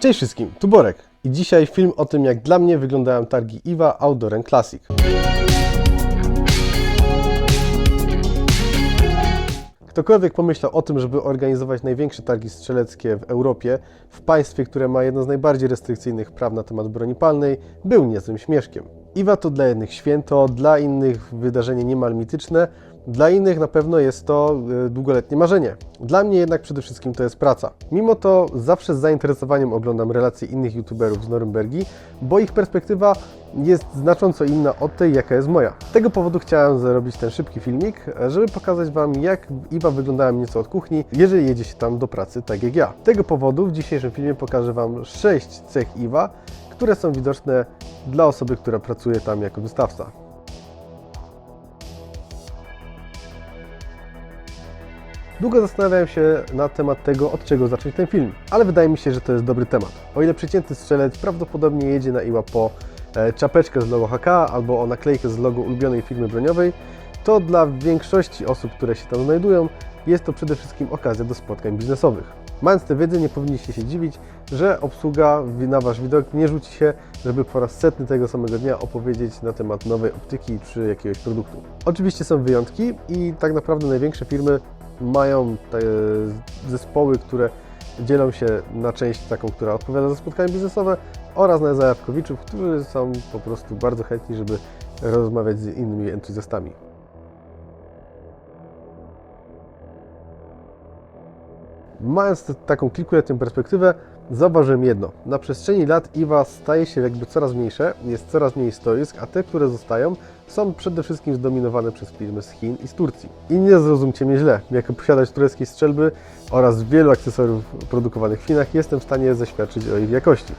Cześć wszystkim, tu Borek i dzisiaj film o tym jak dla mnie wyglądają targi IWA Outdoor Classic. Ktokolwiek pomyślał o tym, żeby organizować największe targi strzeleckie w Europie, w państwie, które ma jedno z najbardziej restrykcyjnych praw na temat broni palnej, był niezłym śmieszkiem. IWA to dla jednych święto, dla innych wydarzenie niemal mityczne, dla innych na pewno jest to e, długoletnie marzenie. Dla mnie jednak przede wszystkim to jest praca. Mimo to zawsze z zainteresowaniem oglądam relacje innych youtuberów z Norymbergi, bo ich perspektywa jest znacząco inna od tej, jaka jest moja. Z tego powodu chciałem zrobić ten szybki filmik, żeby pokazać Wam, jak IWA wyglądają nieco od kuchni, jeżeli jedzie się tam do pracy, tak jak ja. Z tego powodu w dzisiejszym filmie pokażę Wam 6 cech IWA, które są widoczne dla osoby, która pracuje tam jako wystawca. Długo zastanawiałem się na temat tego, od czego zacząć ten film, ale wydaje mi się, że to jest dobry temat. O ile przeciętny strzelec prawdopodobnie jedzie na IWA po e, czapeczkę z logo HK albo o naklejkę z logo ulubionej firmy broniowej, to dla większości osób, które się tam znajdują, jest to przede wszystkim okazja do spotkań biznesowych. Mając tę wiedzę, nie powinniście się dziwić, że obsługa na Wasz widok nie rzuci się, żeby po raz setny tego samego dnia opowiedzieć na temat nowej optyki czy jakiegoś produktu. Oczywiście są wyjątki i tak naprawdę największe firmy mają zespoły, które dzielą się na część taką, która odpowiada za spotkania biznesowe oraz na zajawkowiczów, którzy są po prostu bardzo chętni, żeby rozmawiać z innymi entuzjastami. Mając taką kilkuletnią perspektywę, zauważyłem jedno. Na przestrzeni lat IWA staje się jakby coraz mniejsze, jest coraz mniej stoisk, a te, które zostają, są przede wszystkim zdominowane przez firmy z Chin i z Turcji. I nie zrozumcie mnie źle, jako posiadacz tureckiej strzelby oraz wielu akcesoriów produkowanych w Chinach, jestem w stanie zaświadczyć o ich jakości.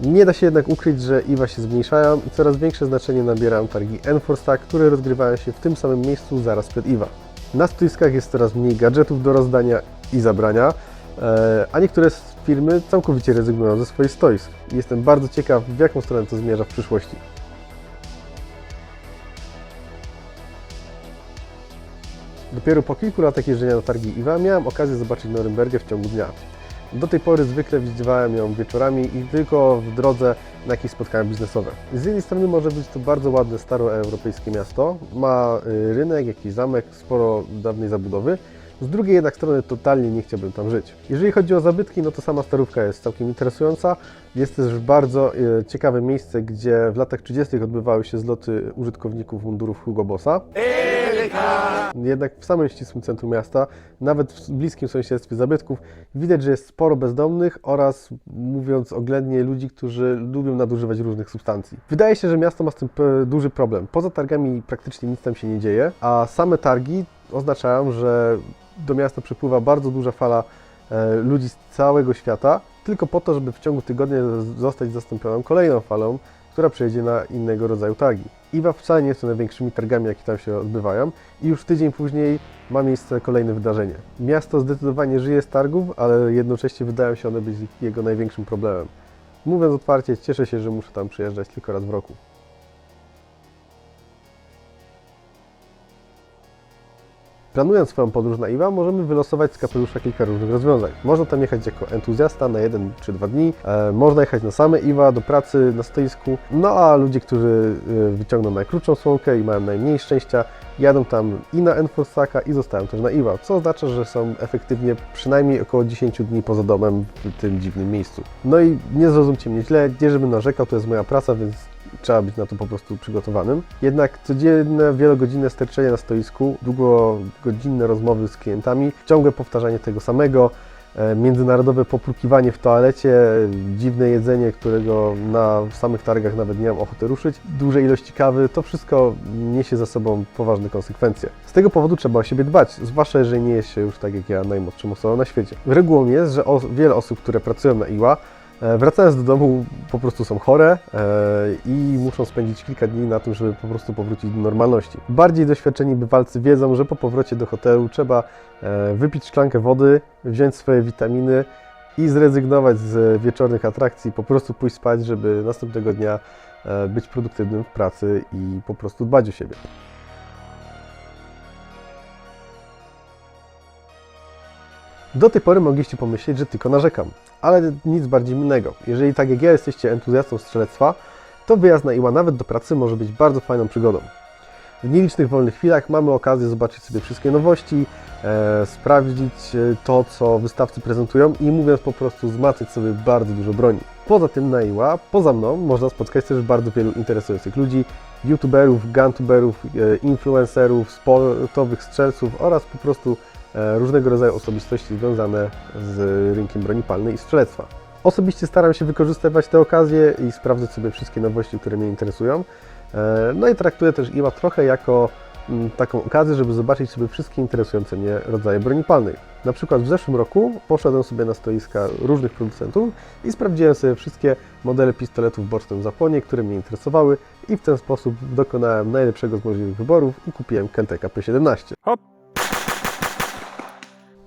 Nie da się jednak ukryć, że IWA się zmniejszają i coraz większe znaczenie nabierają targi Enforce, które rozgrywają się w tym samym miejscu zaraz przed IWA. Na stoiskach jest coraz mniej gadżetów do rozdania i zabrania, e, a niektóre firmy całkowicie rezygnują ze swoich stoisk. Jestem bardzo ciekaw, w jaką stronę to zmierza w przyszłości. Dopiero po kilku latach jeżdżenia na targi IWA miałem okazję zobaczyć Norymbergę w ciągu dnia. Do tej pory zwykle widziałem ją wieczorami i tylko w drodze na jakieś spotkania biznesowe. Z jednej strony może być to bardzo ładne, staroeuropejskie miasto. Ma y, rynek, jakiś zamek, sporo dawnej zabudowy. Z drugiej jednak strony totalnie nie chciałbym tam żyć. Jeżeli chodzi o zabytki, no to sama starówka jest całkiem interesująca. Jest też bardzo y, ciekawe miejsce, gdzie w latach 30. odbywały się zloty użytkowników mundurów Hugo Bossa. Jednak w samym ścisłym centrum miasta, nawet w bliskim sąsiedztwie zabytków, widać, że jest sporo bezdomnych oraz, mówiąc oględnie, ludzi, którzy lubią nadużywać różnych substancji. Wydaje się, że miasto ma z tym p- duży problem. Poza targami praktycznie nic tam się nie dzieje, a same targi oznaczają, że do miasta przypływa bardzo duża fala e, ludzi z całego świata, tylko po to, żeby w ciągu tygodnia zostać zastąpioną kolejną falą, która przejdzie na innego rodzaju targi. IWA wcale nie są największymi targami, jakie tam się odbywają i już tydzień później ma miejsce kolejne wydarzenie. Miasto zdecydowanie żyje z targów, ale jednocześnie wydają się one być jego największym problemem. Mówiąc otwarcie, cieszę się, że muszę tam przyjeżdżać tylko raz w roku. Planując swoją podróż na IWA, możemy wylosować z kapelusza kilka różnych rozwiązań. Można tam jechać jako entuzjasta na jeden czy dwa dni, e, można jechać na same IWA, do pracy na stoisku, no a ludzie, którzy e, wyciągną najkrótszą słomkę i mają najmniej szczęścia, jadą tam i na Enforce'aka i zostają też na IWA, co oznacza, że są efektywnie przynajmniej około 10 dni poza domem w tym dziwnym miejscu. No i nie zrozumcie mnie źle, nie żebym narzekał, to jest moja praca, więc trzeba być na to po prostu przygotowanym. Jednak codzienne, wielogodzinne sterczenie na stoisku, długogodzinne rozmowy z klientami, ciągłe powtarzanie tego samego, e, międzynarodowe poplukiwanie w toalecie, dziwne jedzenie, którego na samych targach nawet nie mam ochoty ruszyć, duże ilości kawy, to wszystko niesie za sobą poważne konsekwencje. Z tego powodu trzeba o siebie dbać, zwłaszcza jeżeli nie jest się już tak jak ja najmłodszą osobą na świecie. Regułą jest, że wiele osób, które pracują na IWA, Wracając do domu, po prostu są chore e, i muszą spędzić kilka dni na tym, żeby po prostu powrócić do normalności. Bardziej doświadczeni bywalcy wiedzą, że po powrocie do hotelu trzeba e, wypić szklankę wody, wziąć swoje witaminy i zrezygnować z wieczornych atrakcji, po prostu pójść spać, żeby następnego dnia e, być produktywnym w pracy i po prostu dbać o siebie. Do tej pory mogliście pomyśleć, że tylko narzekam, ale nic bardziej innego. Jeżeli tak jak ja jesteście entuzjastą strzelectwa, to wyjazd na Iła nawet do pracy może być bardzo fajną przygodą. W nielicznych wolnych chwilach mamy okazję zobaczyć sobie wszystkie nowości, e, sprawdzić e, to, co wystawcy prezentują i mówiąc po prostu zmacać sobie bardzo dużo broni. Poza tym na Iła, poza mną, można spotkać też bardzo wielu interesujących ludzi, youtuberów, guntuberów, e, influencerów, sportowych strzelców oraz po prostu różnego rodzaju osobistości związane z rynkiem broni palnej i strzelectwa. Osobiście staram się wykorzystywać te okazje i sprawdzać sobie wszystkie nowości, które mnie interesują. E, No i traktuję też IWA trochę jako mm, taką okazję, żeby zobaczyć sobie wszystkie interesujące mnie rodzaje broni palnej. Na przykład w zeszłym roku poszedłem sobie na stoiska różnych producentów i sprawdziłem sobie wszystkie modele pistoletów w bocznym zapłonie, które mnie interesowały i w ten sposób dokonałem najlepszego z możliwych wyborów i kupiłem Kenteka P17. Hop.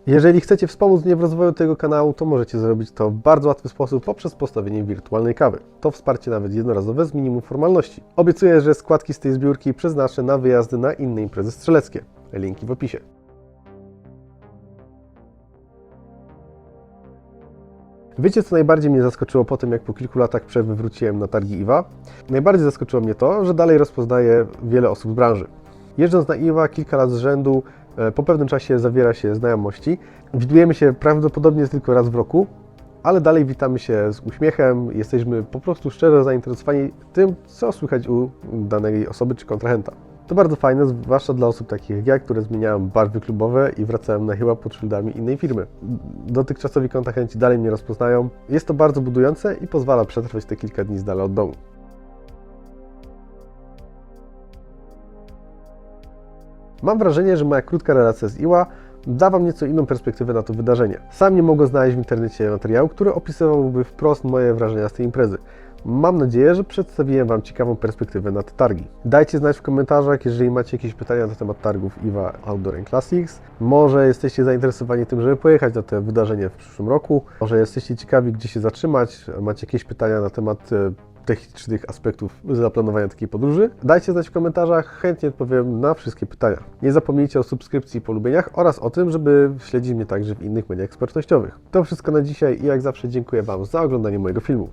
Jeżeli chcecie wspomóc mnie w rozwoju tego kanału, to możecie zrobić to w bardzo łatwy sposób poprzez postawienie wirtualnej kawy. To wsparcie nawet jednorazowe z minimum formalności. Obiecuję, że składki z tej zbiórki przeznaczę na wyjazdy na inne imprezy strzeleckie. Linki w opisie. Wiecie, co najbardziej mnie zaskoczyło po tym, jak po kilku latach przerwy wróciłem na targi IWA? Najbardziej zaskoczyło mnie to, że dalej rozpoznaję wiele osób z branży. Jeżdżąc na IWA kilka lat z rzędu, po pewnym czasie zawiera się znajomości. Widujemy się prawdopodobnie tylko raz w roku, ale dalej witamy się z uśmiechem, jesteśmy po prostu szczerze zainteresowani tym, co słychać u danej osoby czy kontrahenta. To bardzo fajne, zwłaszcza dla osób takich jak ja, które zmieniałem barwy klubowe i wracałem na chyba pod szyldami innej firmy. Dotychczasowi kontrahenci dalej mnie rozpoznają. Jest to bardzo budujące i pozwala przetrwać te kilka dni z dala od domu. Mam wrażenie, że moja krótka relacja z Iła da Wam nieco inną perspektywę na to wydarzenie. Sam nie mogę znaleźć w internecie materiału, który opisywałby wprost moje wrażenia z tej imprezy. Mam nadzieję, że przedstawiłem Wam ciekawą perspektywę na te targi. Dajcie znać w komentarzach, jeżeli macie jakieś pytania na temat targów IWA Outdoor and Classics. Może jesteście zainteresowani tym, żeby pojechać na te wydarzenie w przyszłym roku. Może jesteście ciekawi, gdzie się zatrzymać. Macie jakieś pytania na temat e, technicznych aspektów zaplanowania takiej podróży? Dajcie znać w komentarzach, chętnie odpowiem na wszystkie pytania. Nie zapomnijcie o subskrypcji i polubieniach oraz o tym, żeby śledzić mnie także w innych mediach społecznościowych. To wszystko na dzisiaj i jak zawsze dziękuję Wam za oglądanie mojego filmu.